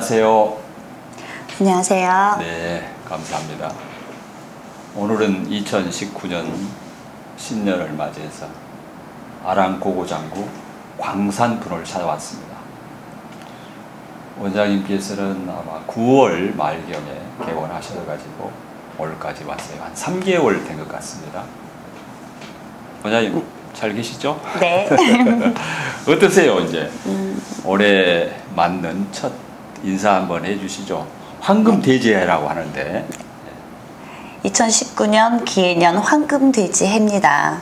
안녕하세요. 안녕하세요. 네, 감사합니다. 오늘은 2019년 신년을 맞이해서 아랑고고 장구 광산분을 찾아왔습니다. 원장님께서는 아마 9월 말경에 개원하셔가지고 오늘까지 왔어요. 한 3개월 된 것 같습니다. 원장님 잘 계시죠? 네. 어떠세요 이제 올해 맞는 첫 인사 한번 해주시죠. 황금 대제라고 하는데 2019년 기해년 황금돼지 해입니다.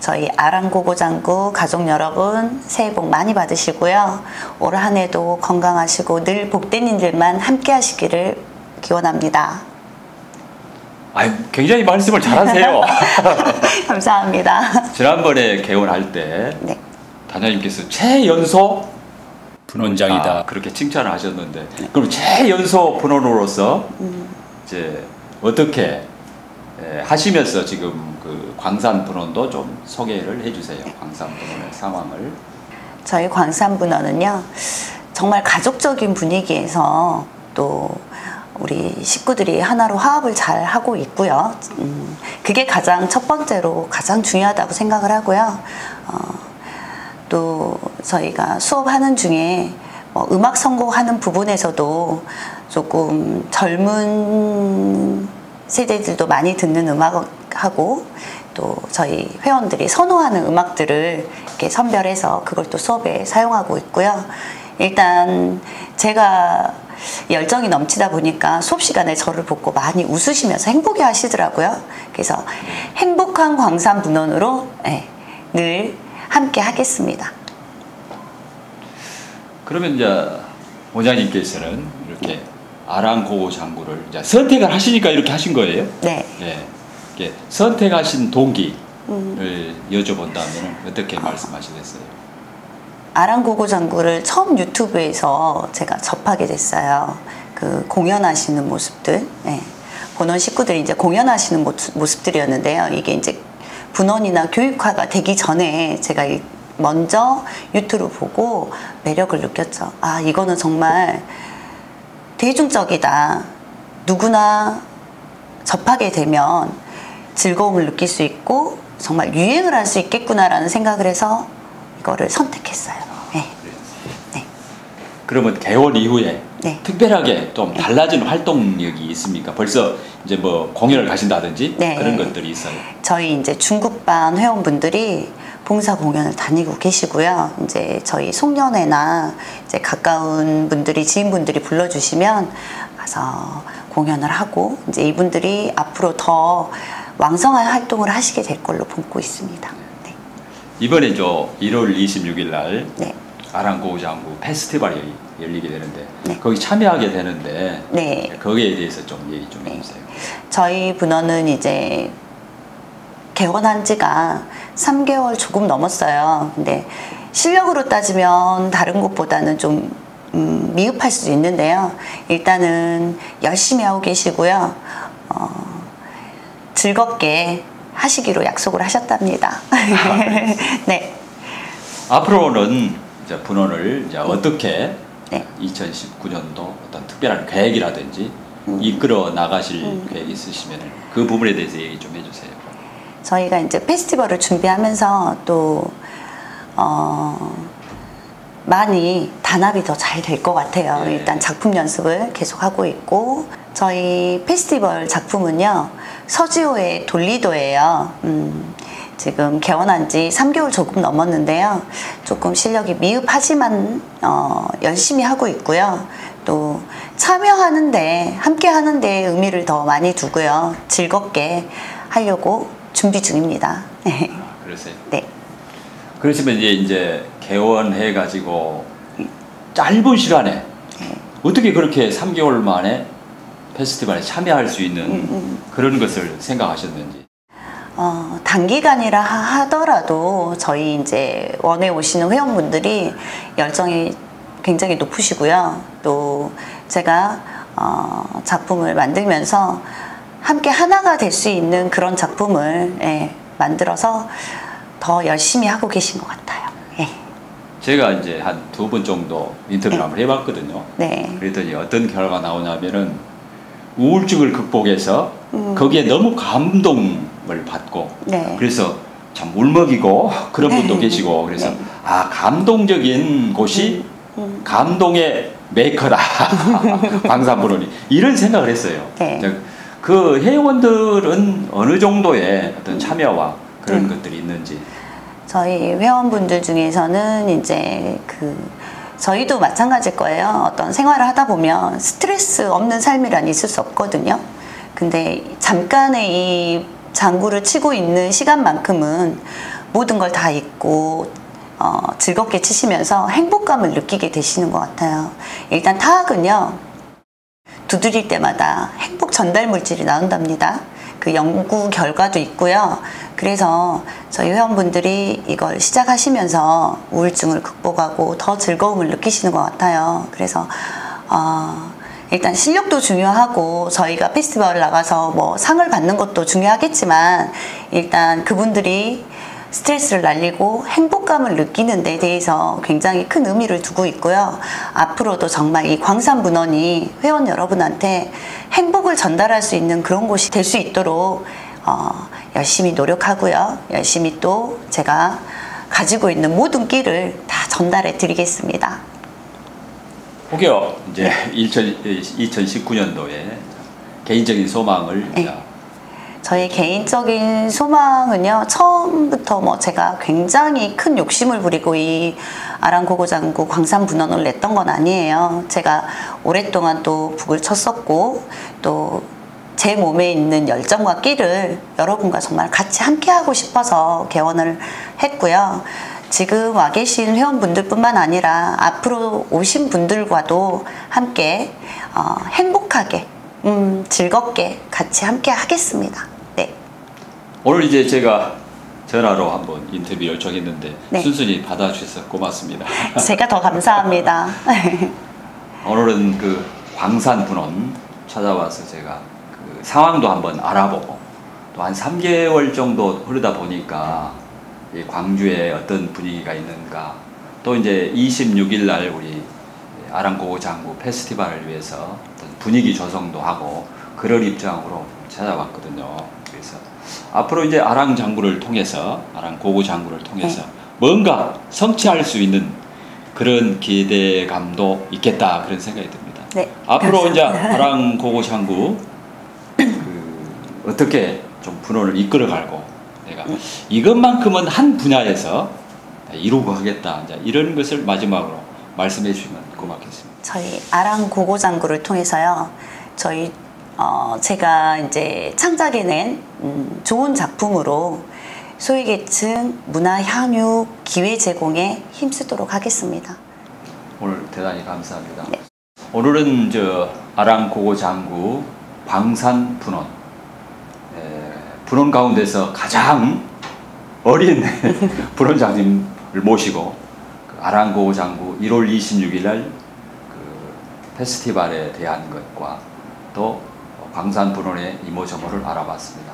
저희 아랑고고장구 가족 여러분 새해 복 많이 받으시고요. 올 한 해도 건강하시고 늘 복된 일들만 함께 하시기를 기원합니다. 아 굉장히 말씀을 잘하세요. 감사합니다. 지난번에 개원할 때 네. 단장님께서 최연소 분원장이다 아, 그렇게 칭찬을 하셨는데 그럼 최연소 분원으로서 이제 어떻게 에, 하시면서 지금 그 광산 분원도 좀 소개를 해주세요. 광산 분원의 상황을. 저희 광산 분원은요 정말 가족적인 분위기에서 또 우리 식구들이 하나로 화합을 잘 하고 있고요. 음, 그게 가장 첫 번째로 가장 중요하다고 생각을 하고요. 어, 또 저희가 수업하는 중에 뭐 음악 선곡하는 부분에서도 조금 젊은 세대들도 많이 듣는 음악하고 또 저희 회원들이 선호하는 음악들을 이렇게 선별해서 그걸 또 수업에 사용하고 있고요. 일단 제가 열정이 넘치다 보니까 수업 시간에 저를 보고 많이 웃으시면서 행복해 하시더라고요. 그래서 행복한 광산 분원으로 네, 늘 함께 하겠습니다. 그러면 이제 원장님께서는 이렇게 아랑고고 장구를 이제 선택을 하시니까 이렇게 하신 거예요? 네. 네. 이렇게 선택하신 동기를 여쭤본다면 어떻게 말씀하시겠어요? 아랑고고 장구를 처음 유튜브에서 제가 접하게 됐어요. 그 공연하시는 모습들, 네. 본원 식구들이 이제 공연하시는 모습, 모습들이었는데요. 이게 이제 분원이나 교육화가 되기 전에 제가 이- 먼저 유튜브 보고 매력을 느꼈죠. 아, 이거는 정말 대중적이다. 누구나 접하게 되면 즐거움을 느낄 수 있고 정말 유행을 할 수 있겠구나라는 생각을 해서 이거를 선택했어요. 네. 네. 그러면 개원 이후에 네. 특별하게 좀 달라진 활동력이 있습니까? 벌써 이제 뭐 공연을 가신다든지 네. 그런 것들이 있어요. 저희 이제 중국반 회원분들이 봉사 공연을 다니고 계시고요. 이제 저희 송년회나 이제 가까운 분들이 지인분들이 불러주시면 가서 공연을 하고 이제 이분들이 앞으로 더 왕성한 활동을 하시게 될 걸로 보고 있습니다. 네. 이번에 저 1월 26일 날 네. 아랑고장구 페스티벌이 열리게 되는데 네. 거기 참여하게 되는데 네. 거기에 대해서 좀 얘기 좀 해주세요. 저희 분원은 이제 개원한 지가 3개월 조금 넘었어요. 근데 실력으로 따지면 다른 곳보다는 좀 음, 미흡할 수도 있는데요. 일단은 열심히 하고 계시고요. 어, 즐겁게 하시기로 약속을 하셨답니다. 네. 앞으로는 이제 분원을 이제 어떻게 네. 2019년도 어떤 특별한 계획이라든지 이끌어 나가실 계획 있으시면 그 부분에 대해서 얘기 좀 해주세요. 저희가 이제 페스티벌을 준비하면서 또 어, 많이 단합이 더 잘 될 것 같아요. 네. 일단 작품 연습을 계속 하고 있고 저희 페스티벌 작품은요 서지호의 돌리도예요. 음, 지금 개원한 지 3개월 조금 넘었는데요. 조금 실력이 미흡하지만 어, 열심히 하고 있고요. 또 참여하는데 함께 하는데 의미를 더 많이 두고요. 즐겁게 하려고 준비 중입니다. 아, 그러세요. 네. 그러시면 이제 이제 개원해 가지고 짧은 시간에 어떻게 그렇게 3개월 만에 페스티벌에 참여할 수 있는 그런 것을 생각하셨는지. 어, 단기간이라 하- 하더라도 저희 이제 원에 오시는 회원분들이 열정이 굉장히 높으시고요. 또 제가 어, 작품을 만들면서 함께 하나가 될 수 있는 그런 작품을 예, 만들어서 더 열심히 하고 계신 것 같아요. 예. 제가 이제 한 두 번 정도 인터뷰를 한번 해봤거든요. 네. 그랬더니 어떤 결과가 나오냐면은 우울증을 극복해서 음. 거기에 너무 감동 을 받고 네. 그래서 참 울먹이고 그런 분도 네. 계시고 그래서 네. 아 감동적인 곳이 음. 감동의 메이커다 광산분원이 이런 생각을 했어요. 네. 저, 그 회원들은 어느 정도의 어떤 참여와 그런 네. 것들이 있는지 저희 회원분들 중에서는 이제 그 저희도 마찬가지일 거예요. 어떤 생활을 하다 보면 스트레스 없는 삶이란 있을 수 없거든요. 근데 잠깐의 이 장구를 치고 있는 시간만큼은 모든 걸 다 잊고 어, 즐겁게 치시면서 행복감을 느끼게 되시는 것 같아요. 일단 타악은요. 두드릴 때마다 행복 전달 물질이 나온답니다. 그 연구 결과도 있고요. 그래서 저희 회원분들이 이걸 시작하시면서 우울증을 극복하고 더 즐거움을 느끼시는 것 같아요. 그래서 어, 일단 실력도 중요하고 저희가 페스티벌 나가서 뭐 상을 받는 것도 중요하겠지만 일단 그분들이 스트레스를 날리고 행복감을 느끼는 데 대해서 굉장히 큰 의미를 두고 있고요. 앞으로도 정말 이 광산문원이 회원 여러분한테 행복을 전달할 수 있는 그런 곳이 될 수 있도록 어, 열심히 노력하고요. 열심히 또 제가 가지고 있는 모든 끼를 다 전달해 드리겠습니다. 혹여 이제 네. 2019년도에 개인적인 소망을 네. 자, 저희 개인적인 소망은요, 처음부터 뭐 제가 굉장히 큰 욕심을 부리고 이 아랑고고장구 광산 분원을 냈던 건 아니에요. 제가 오랫동안 또 북을 쳤었고, 또 제 몸에 있는 열정과 끼를 여러분과 정말 같이 함께 하고 싶어서 개원을 했고요. 지금 와 계신 회원분들뿐만 아니라 앞으로 오신 분들과도 함께 어, 행복하게, 음, 즐겁게 같이 함께 하겠습니다. 네. 오늘 이제 제가 전화로 한번 인터뷰 요청했는데 네. 순순히 받아주셔서 고맙습니다. 제가 더 감사합니다. 오늘은 그 광산 분원 찾아와서 제가 그 상황도 한번 알아보고 또 한 3개월 정도 흐르다 보니까 이 광주에 어떤 분위기가 있는가 또 이제 26일 날 우리 아랑고고 장구 페스티벌을 위해서 어떤 분위기 조성도 하고 그럴 입장으로 찾아왔거든요. 그래서 앞으로 이제 아랑 장구를 통해서 아랑 고고 장구를 통해서 뭔가 성취할 수 있는 그런 기대감도 있겠다 그런 생각이 듭니다. 네. 앞으로 이제 감사합니다. 아랑 고고 장구 그 어떻게 좀 분원을 이끌어가고 내가 이것만큼은 한 분야에서 이루고 하겠다 이런 것을 마지막으로 말씀해 주시면 고맙겠습니다. 저희 아랑 고고장구를 통해서요. 저희 어, 제가 이제 창작해 낸 음, 좋은 작품으로 소외계층 문화 향유 기회 제공에 힘쓰도록 하겠습니다. 오늘 대단히 감사합니다. 네. 오늘은 저 아랑 고고 장구 광산 분원 에, 분원 가운데서 가장 어린 분원장님을 모시고 그 아랑 고고 장구 1월 26일 날 그 페스티벌에 대한 것과 또 광산 분원의 이모저모를 알아봤습니다.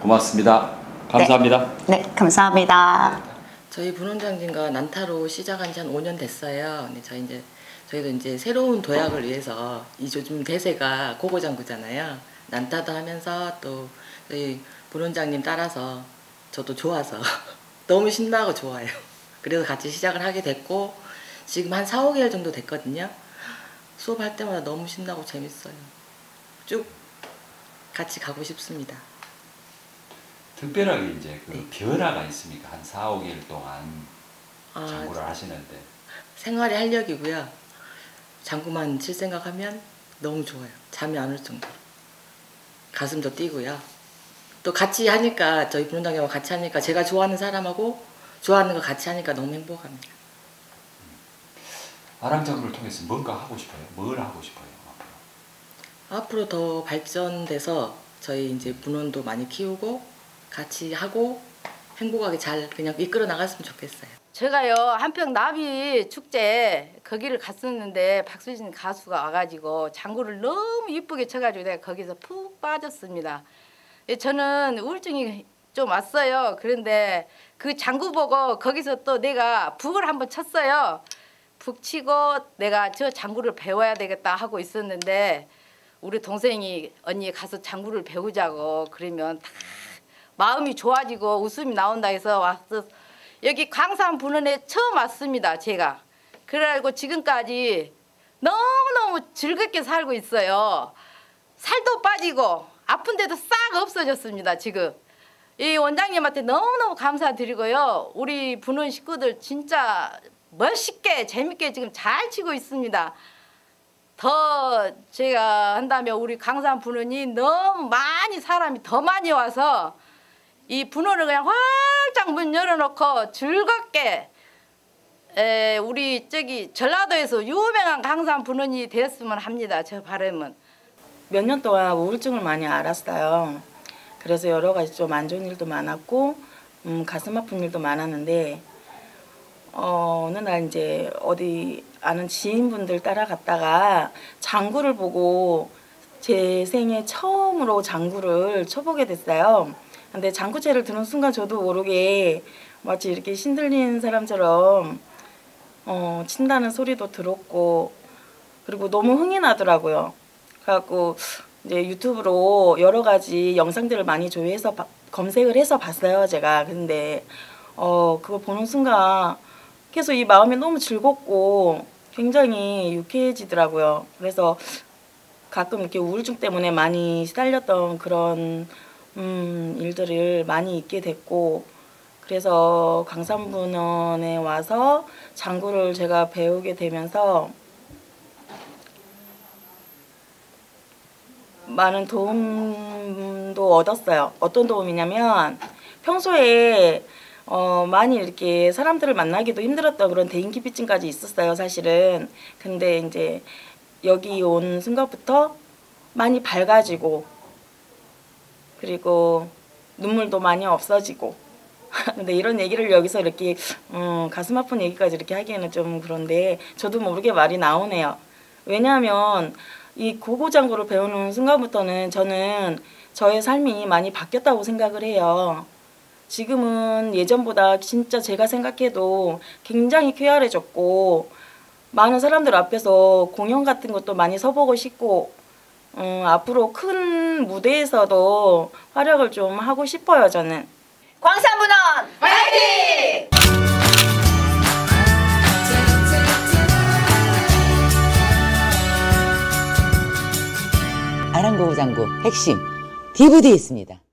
고맙습니다. 감사합니다. 네, 감사합니다. 저희 분원장진과 난타로 시작한 지 한 5년 됐어요. 근데 저희 이제 저희도 이제 새로운 도약을 위해서 이 요즘 대세가 고고장구잖아요. 난타도 하면서 또 저희 분원장님 따라서 저도 좋아서 너무 신나고 좋아요. 그래서 같이 시작을 하게 됐고 지금 한 4, 5개월 정도 됐거든요. 수업할 때마다 너무 신나고 재밌어요. 쭉 같이 가고 싶습니다. 특별하게 이제 그 네. 변화가 있습니까? 한 4, 5개월 동안 아, 장구를 하시는데 생활의 활력이고요. 장구만 칠 생각하면 너무 좋아요. 잠이 안 올 정도로. 가슴도 뛰고요. 또 같이 하니까 저희 분원장님과 같이 하니까 제가 좋아하는 사람하고 좋아하는 거 같이 하니까 너무 행복합니다. 아랑장구를 통해서 뭔가 하고 싶어요? 뭘 하고 싶어요? 앞으로? 앞으로 더 발전돼서 저희 이제 분원도 많이 키우고 같이 하고 행복하게 잘 그냥 이끌어 나갔으면 좋겠어요. 제가요 한평 나비 축제 거기를 갔었는데 박수진 가수가 와가지고 장구를 너무 이쁘게 쳐가지고 내가 거기서 푹 빠졌습니다. 예, 저는 우울증이 좀 왔어요. 그런데 그 장구 보고 거기서 또 내가 북을 한번 쳤어요. 북 치고 내가 저 장구를 배워야 되겠다 하고 있었는데 우리 동생이 언니 가서 장구를 배우자고 그러면 다 마음이 좋아지고 웃음이 나온다 해서 왔어. 여기 광산 분원에 처음 왔습니다. 제가. 그래가지고 지금까지 너무너무 즐겁게 살고 있어요. 살도 빠지고 아픈데도 싹 없어졌습니다. 지금. 이 원장님한테 너무너무 감사드리고요. 우리 분원 식구들 진짜 멋있게 재밌게 지금 잘 치고 있습니다. 더 제가 한다면 우리 강산 분원이 너무 많이 사람이 더 많이 와서 이 분원을 그냥 활짝 문 열어놓고 즐겁게 에, 우리 저기 전라도에서 유명한 강산 분원이 되었으면 합니다. 저 바람은. 몇 년 동안 우울증을 많이 앓았어요. 그래서 여러 가지 좀 안 좋은 일도 많았고 음, 가슴 아픈 일도 많았는데 어, 어느 날 이제 어디 아는 지인분들 따라갔다가 장구를 보고 제 생애 처음으로 장구를 쳐보게 됐어요. 근데 장구채를 드는 순간 저도 모르게 마치 이렇게 신들린 사람처럼 어, 친다는 소리도 들었고 그리고 너무 흥이 나더라고요. 그래갖고 이제 유튜브로 여러 가지 영상들을 많이 조회해서 바- 검색을 해서 봤어요 제가. 근데 어 그거 보는 순간 계속 이 마음이 너무 즐겁고 굉장히 유쾌해지더라고요. 그래서 가끔 이렇게 우울증 때문에 많이 시달렸던 그런 음, 일들을 많이 있게 됐고 그래서 강산분원에 와서 장구를 제가 배우게 되면서 많은 도움도 얻었어요. 어떤 도움이냐면 평소에 어, 많이 이렇게 사람들을 만나기도 힘들었던 그런 대인기피증까지 있었어요, 사실은. 근데 이제 여기 온 순간부터 많이 밝아지고 그리고 눈물도 많이 없어지고 근데 이런 얘기를 여기서 이렇게 음, 가슴 아픈 얘기까지 이렇게 하기에는 좀 그런데 저도 모르게 말이 나오네요. 왜냐하면 이 고고장구를 배우는 순간부터는 저는 저의 삶이 많이 바뀌었다고 생각을 해요. 지금은 예전보다 진짜 제가 생각해도 굉장히 쾌활해졌고 많은 사람들 앞에서 공연 같은 것도 많이 서보고 싶고 음, 앞으로 큰 무대에서도 활약을 좀 하고 싶어요 저는. 광산분원 아랑고장구 핵심 DVD에 있습니다.